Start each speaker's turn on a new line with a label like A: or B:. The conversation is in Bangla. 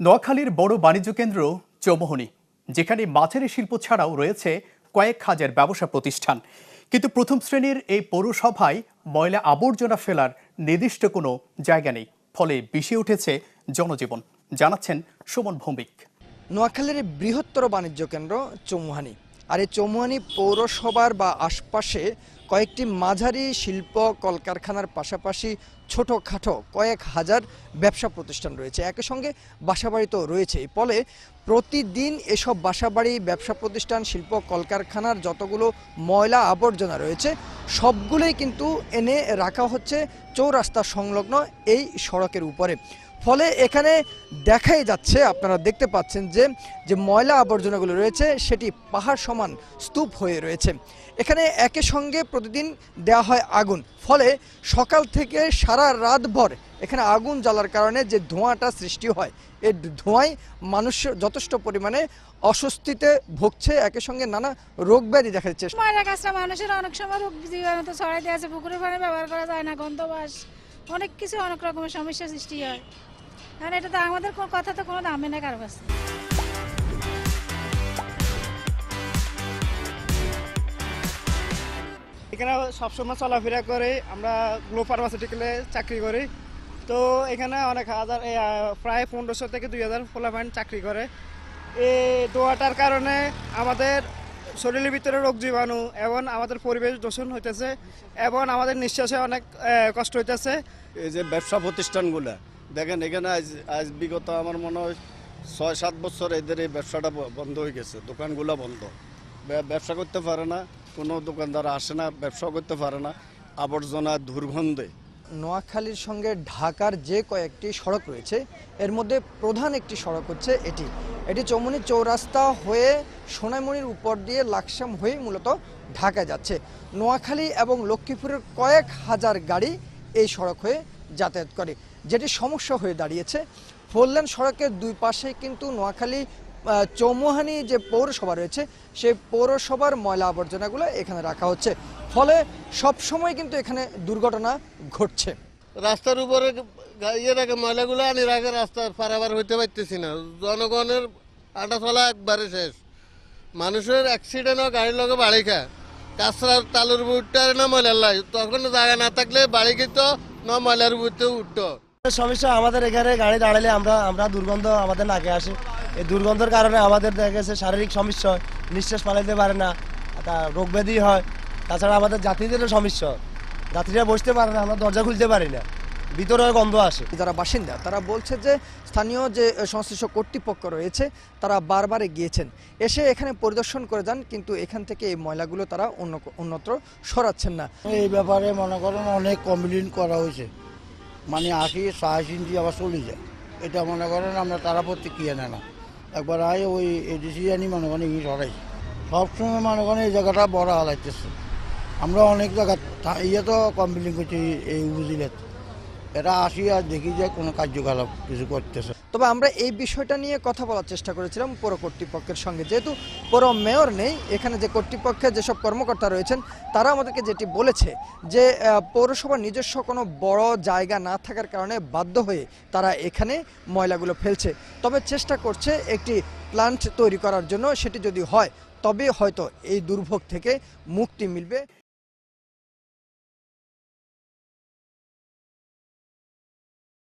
A: নোয়াখালীর বড় বাণিজ্য কেন্দ্র চৌমোহনী, যেখানে মাছের শিল্প ছাড়াও রয়েছে কয়েক হাজার ব্যবসা প্রতিষ্ঠান। কিন্তু প্রথম শ্রেণির এই পৌরসভায় ময়লা আবর্জনা ফেলার নির্দিষ্ট কোনো জায়গা নেই, ফলে বিষে উঠেছে জনজীবন, জানাচ্ছেন সুমন ভৌমিক।
B: নোয়াখালীর বৃহত্তর বাণিজ্য কেন্দ্র চৌমুহানি। আর এই চৌমুহানি পৌরসভার বা আশপাশে কয়েকটি মাঝারি শিল্প কলকারখানার পাশাপাশি ছোটোখাটো কয়েক হাজার ব্যবসা প্রতিষ্ঠান রয়েছে। একই সঙ্গে বাসাবাড়ি তো রয়েছেই ফলে প্রতিদিন এসব বাসাবাড়ি, ব্যবসা প্রতিষ্ঠান, শিল্প কলকারখানার যতগুলো ময়লা আবর্জনা রয়েছে, সবগুলোই কিন্তু এনে রাখা হচ্ছে চৌরাস্তা সংলগ্ন এই সড়কের উপরে। ফলে এখানে দেখাই যাচ্ছে, আপনারা দেখতে পাচ্ছেন যে যে ময়লা আবর্জনাগুলো রয়েছে, সেটি পাহাড় সমান স্তূপ হয়ে রয়েছে। এখানে একে সঙ্গে প্রতিদিন দেওয়া হয় আগুন। ফলে সকাল থেকে সারা রাতভর এখানে আগুন জ্বালার কারণে যে ধোঁয়াটা সৃষ্টি হয় এই ধোঁয়ায় মানুষ যথেষ্ট পরিমাণে অস্বস্তিতে ভুগছে। একে সঙ্গে নানা রোগ ব্যাধি দেখা যাচ্ছে।
C: ময়লা কাজটা মানুষের অনেক সময় রোগ জীবাণু ছড়াই আছে। পুকুরের পানি ব্যবহার করা যায় না গন্ধবাস অনেক কিছু অনেক রকমের সমস্যা সৃষ্টি হয়। কারণ এটা তো আমাদের কথা তো কোনো দামে না কারও কাছে।
D: এখানে সবসময় চলাফেরা করে আমরা গ্লো ফার্মাসিউটিক্যালে চাকরি করি। তো এখানে অনেক হাজার প্রায় পনেরোশো থেকে দুই হাজার ফোলাফাইন চাকরি করে। এই দোয়াটার কারণে আমাদের শরীরের ভিতরে রোগ জীবাণু এবং আমাদের পরিবেশ দূষণ হইতেছে এবং আমাদের নিঃশ্বাসে অনেক কষ্ট হইতেছে।
E: এই যে ব্যবসা প্রতিষ্ঠানগুলো দেখেন, এখানে আজ আজ বিগত আমার মনে হয় ছয়, সাত বছর এদের এই ব্যবসাটা বন্ধ হয়ে গেছে, দোকানগুলো বন্ধ। ব্যবসা করতে পারে না, কোনো দোকানদার আসে না ব্যবসা করতে পারে না, আবর্জনা দুর্গন্ধে।
B: নোয়াখালীর সঙ্গে ঢাকার যে কয়েকটি সড়ক রয়েছে, এর মধ্যে প্রধান একটি সড়ক হচ্ছে এটি। এটি চৌমনি চৌরাস্তা হয়ে সোনাইমণির উপর দিয়ে লাকসাম হয়ে মূলত ঢাকা যাচ্ছে। নোয়াখালী এবং লক্ষ্মীপুরের কয়েক হাজার গাড়ি এই সড়ক হয়ে যাতায়াত করে। যেটি সমস্যা হয়ে দাঁড়িয়েছে। ফোরলেন সড়কের দুই পাশে কিন্তু নোয়াখালী চৌমুহানি যে পৌরসভা রয়েছে, সেই পৌরসভার ময়লা আবর্জনাগুলো এখানে রাখা হচ্ছে। ফলে সব সময় কিন্তু এখানে দুর্ঘটনা ঘটছে।
F: রাস্তার উপরে ইয়ে রাখে ময়লাগুলো আনি রাখে রাস্তার পারাবার হইতে পারতেছি না। জনগণের আটা চলা একবারে শেষ। মানুষের অ্যাক্সিডেন্ট গাড়ির লগে বাড়ি খায় কাঁচরার তালুর বুটটা না ময়লার লাই। তখন জায়গা না থাকলে বাড়ি খেত না ময়লার বুটতে উঠতো।
G: সমস্যা আমাদের এখানে গাড়ি দাঁড়ালে আমরা আমরা দুর্গন্ধ আমাদের নাকে আসে। এই দুর্গন্ধের কারণে আমাদের দেখা গেছে শারীরিক সমস্যা হয় নিঃশ্বাস পালাইতে পারে না তা রোগ ব্যাধি হয় তাছাড়া আমাদের যাত্রীদেরও সমস্যা হয়। যাত্রীরা বসতে পারে না আমরা দরজা খুলতে পারি না ভিতরে গন্ধ আসে।
B: যারা বাসিন্দা তারা বলছে যে স্থানীয় যে সংশ্লিষ্ট কর্তৃপক্ষ রয়েছে তারা বারবার গিয়েছেন এসে এখানে পরিদর্শন করে যান কিন্তু এখান থেকে এই ময়লাগুলো তারা অন্য অন্যত্র সরাচ্ছেন না।
H: এই ব্যাপারে মনে করেন অনেক কমপ্লেন করা হয়েছে। মানে আসি সাহস ইঞ্জি আবার চলে যায়। এটা মনে করেন আমরা তারা প্রতিক্রিয়া নেয় না। একবার আয় ওই এডিসি আনি মনে করেন ইঞ্জি সরাই সবসময় মনে করেন এই জায়গাটা বড় হালাইতেছে আমরা অনেক জায়গা ইয়ে তো কমপ্লেন করছি এই উপজেলাত। এটা আসি আর দেখি যে কোনো কার্যকলাপ কিছু করতেছে।
B: তবে আমরা এই বিষয়টা নিয়ে কথা বলার চেষ্টা করেছিলাম পৌর কর্তৃপক্ষের সঙ্গে। যেহেতু পৌর মেয়র নেই, এখানে যে কর্তৃপক্ষের যেসব কর্মকর্তা রয়েছেন তারা আমাদেরকে যেটি বলেছে যে পৌরসভার নিজস্ব কোনো বড় জায়গা না থাকার কারণে বাধ্য হয়ে তারা এখানে ময়লাগুলো ফেলছে। তবে চেষ্টা করছে একটি প্ল্যান্ট তৈরি করার জন্য, সেটি যদি হয়, তবে হয়তো এই দুর্ভোগ থেকে মুক্তি মিলবে।